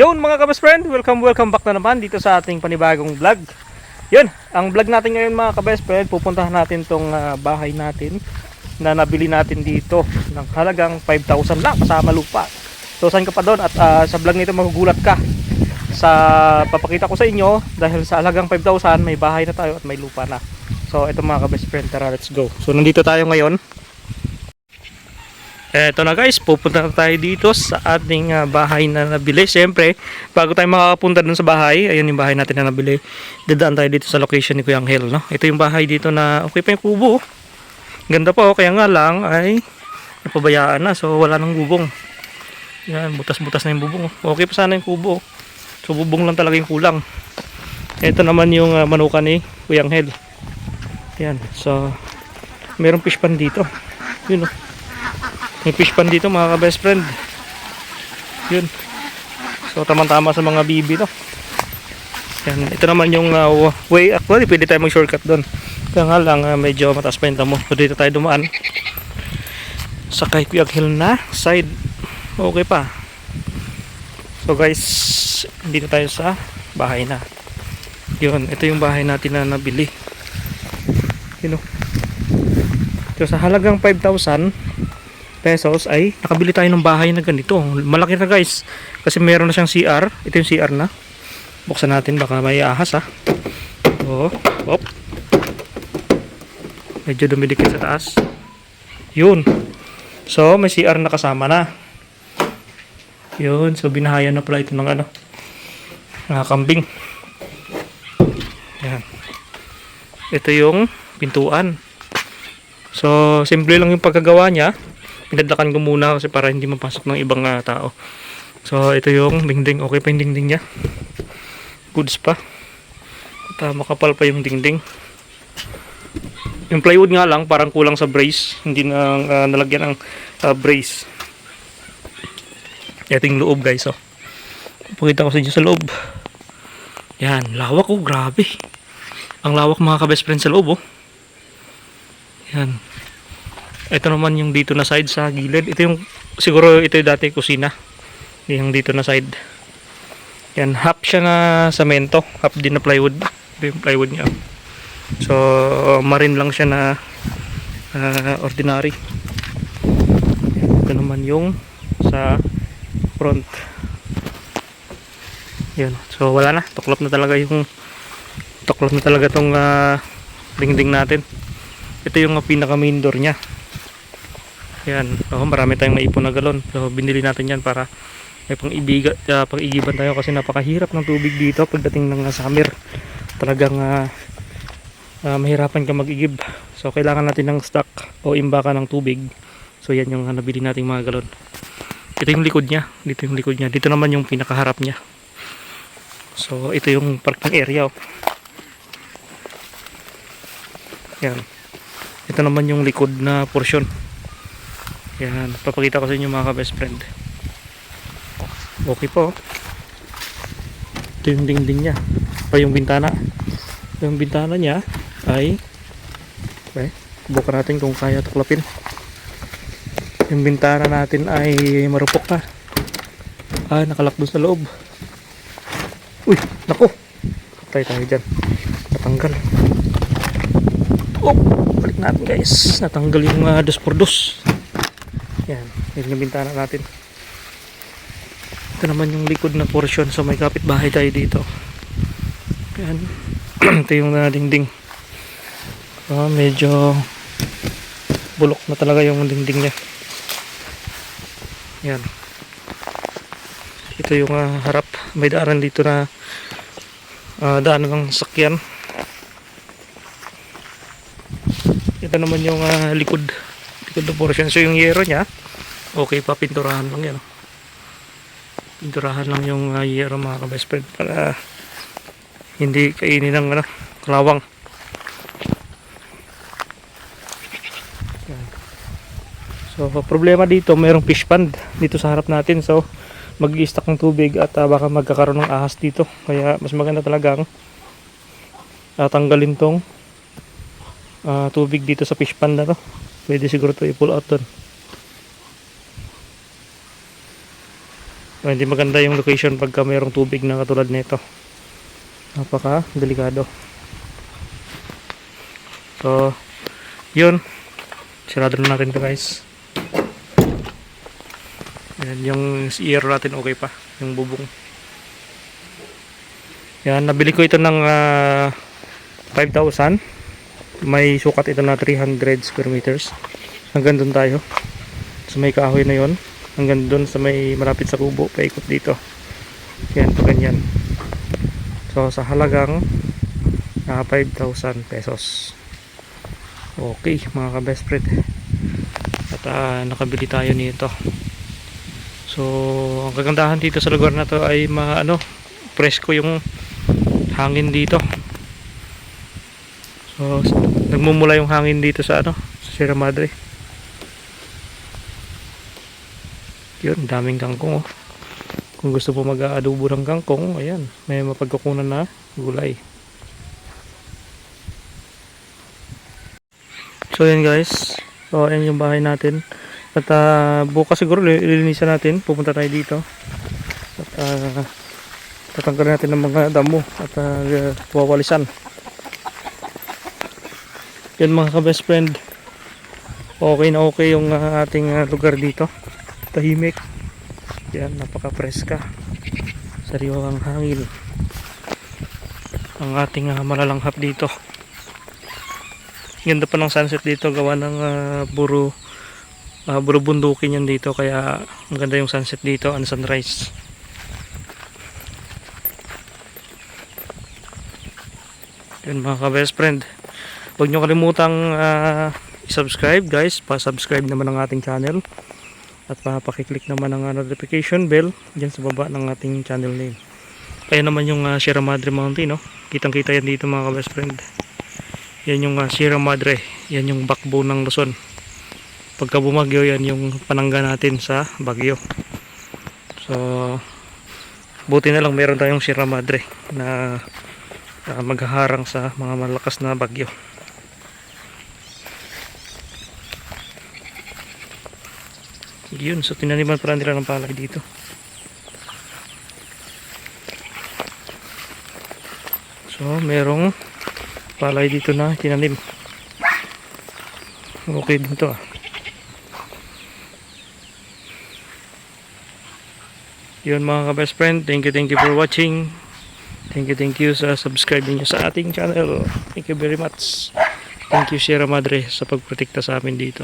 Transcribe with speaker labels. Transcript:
Speaker 1: Yun mga kabest friend, welcome welcome back na naman dito sa ating panibagong vlog. Yun, ang vlog natin ngayon mga kabest friend, pupuntahan natin tong ah, bahay natin na nabili natin dito ng halagang 5,000 lang kasama lupa. So saan ka pa doon at ah, sa vlog nito magugulat ka sa papakita ko sa inyo dahil sa halagang 5,000 may bahay na tayo at may lupa na. So ito mga kabest friend, tara let's go. So nandito tayo ngayon Eto na guys, pupunta na tayo dito sa ating ah, bahay na nabili. Siyempre, bago tayo makakapunta dun sa bahay, ayun yung bahay natin na nabili. Dadaan tayo dito sa location ni Kuya Angel, no? Ito yung bahay dito na okay pa yung kubo. Ganda pa, oh. kaya nga lang ay napabayaan na. So, wala nang bubong. Yan, butas-butas na yung bubong. oh. Okay pa sana yung kubo. So, bubong lang talaga yung kulang. Ito naman yung ah, manuka ni Kuya Angel. Yan, so, merong fish pan dito. Yun, oh. May fish pan dito mga ka-best friend. Yun. So tamang-tama sa mga bibi no. Yan, ito naman yung uh, way actually pwede tayo mag-shortcut doon. Kaya nga lang uh, medyo mataas pa yung tamo. So dito tayo dumaan. Sa kay Kuya Hill na side. Okay pa. So guys, dito tayo sa bahay na. Yun, ito yung bahay natin na nabili. Yun oh. So sa halagang 5,000 pesos ay nakabili tayo ng bahay na ganito. Malaki na guys. Kasi meron na siyang CR. Ito yung CR na. Buksan natin baka may ahas ha. Oo. Op. Medyo dumidikit sa taas. Yun. So may CR na kasama na. Yun. So binahayan na pala ito ng ano. Mga kambing. Yan. Ito yung pintuan. So, simple lang yung pagkagawa niya pinadlakan ko muna kasi para hindi mapasok ng ibang ah, tao. So, ito yung dingding. Okay pa yung dingding niya. Goods pa. At ah, makapal pa yung dingding. Yung plywood nga lang, parang kulang sa brace. Hindi na ah, nalagyan ng ah, brace. Ito yung loob guys. Oh. Pakita ko sa inyo sa loob. Yan, lawak oh, grabe. Ang lawak mga ka-best friend sa loob oh. Yan. Ito naman yung dito na side sa gilid. Ito yung siguro ito yung dati kusina. Yung dito na side. Yan, half siya na semento, half din na plywood. Ito yung plywood niya. So, marin lang siya na ah, ordinary. Ito naman yung sa front. Yan. So, wala na. Tuklap na talaga yung tuklap na talaga tong ah, dingding natin. Ito yung pinaka main door niya. Yan. Oh, marami tayong naipon na galon. So, binili natin yan para may pang ibiga, uh, pang igiban tayo kasi napakahirap ng tubig dito pagdating ng uh, summer. Talagang uh, uh, mahirapan ka mag-igib. So, kailangan natin ng stock o imbaka ng tubig. So, yan yung uh, nabili nating mga galon. Ito yung likod niya. Dito yung likod niya. Dito naman yung pinakaharap niya. So, ito yung parking area. Oh. Yan. Ito naman yung likod na portion. Yan, papakita ko sa inyo mga ka-best friend. Okay po. Ito yung dingding niya. Pa yung bintana. Yung bintana niya ay okay, bukan natin kung kaya tuklapin. Yung bintana natin ay marupok na. Ah, nakalak sa loob. Uy, nako. Patay tayo dyan. Natanggal. Oh, balik natin guys. Natanggal yung uh, dos por dos. Yan, yun yung bintana natin. Ito naman yung likod na portion. So may kapitbahay tayo dito. Yan. Ito yung dingding. So, medyo bulok na talaga yung dingding niya. Yan. Ito yung uh, harap. May daanan dito na uh, daan ng sakyan. Ito naman yung uh, likod likod na portion. So yung yero niya, okay pa, pinturahan lang yan. Pinturahan lang yung uh, yero mga ka-best friend para hindi kainin ng ano, kalawang. So problema dito, mayroong fish pond dito sa harap natin. So mag stack ng tubig at uh, baka magkakaroon ng ahas dito. Kaya mas maganda talagang uh, tanggalin tong uh, tubig dito sa fish pond na to pwede siguro to i-pull out doon So, hindi maganda yung location pagka mayroong tubig na katulad nito. Napaka delikado. So, yun. Sirado na natin to guys. Yan, yung ear natin okay pa. Yung bubong. Yan, nabili ko ito ng ah, 5,000. May sukat ito na 300 square meters. Hanggang doon tayo. So may kahoy na yon Hanggang doon sa may malapit sa kubo. Paikot dito. Yan, pa ganyan. So sa halagang ah, 5,000 pesos. Okay, mga ka-best friend. At ah, nakabili tayo nito. So, ang kagandahan dito sa lugar na to ay ma ano, presko yung hangin dito. So, nagmumula yung hangin dito sa ano, sa Sierra Madre. Yun, daming kangkong oh. Kung gusto po mag-aadobo ng kangkong, ayan, may mapagkukunan na gulay. So, yan guys. So, ayan yung bahay natin. At ah, bukas siguro li- lilinisan natin. Pupunta tayo dito. At ah, tatanggalin natin ng mga damo at uh, wawalisan. Yan mga ka-best friend. Okay na okay yung ah, ating ah, lugar dito. Tahimik. Yan, napaka-preska. Sariwang hangin. Ang ating ah, malalanghap dito. Ganda pa ng sunset dito gawa ng ah, buro uh, bundukin yan dito kaya ang ganda yung sunset dito and sunrise yun mga ka-best friend huwag nyo kalimutang ah, i-subscribe guys pa-subscribe naman ng ating channel at pa-pakiclick naman ng ah, notification bell dyan sa baba ng ating channel name. Kaya naman yung ah, Sierra Madre Mountain no? kitang kita yan dito mga ka-best friend. Yan yung ah, Sierra Madre. Yan yung backbone ng Luzon. Pagka bumagyo yan yung panangga natin sa bagyo so buti na lang meron tayong Sierra Madre na uh, maghaharang sa mga malakas na bagyo yun so tinaniman pala nila ng palay dito. So merong palay dito na tinanim. Okay din to ah. Yun mga ka-best friend thank you thank you for watching. Thank you thank you sa subscribing nyo sa ating channel. Thank you very much. Thank you Sierra Madre sa pagprotekta sa amin dito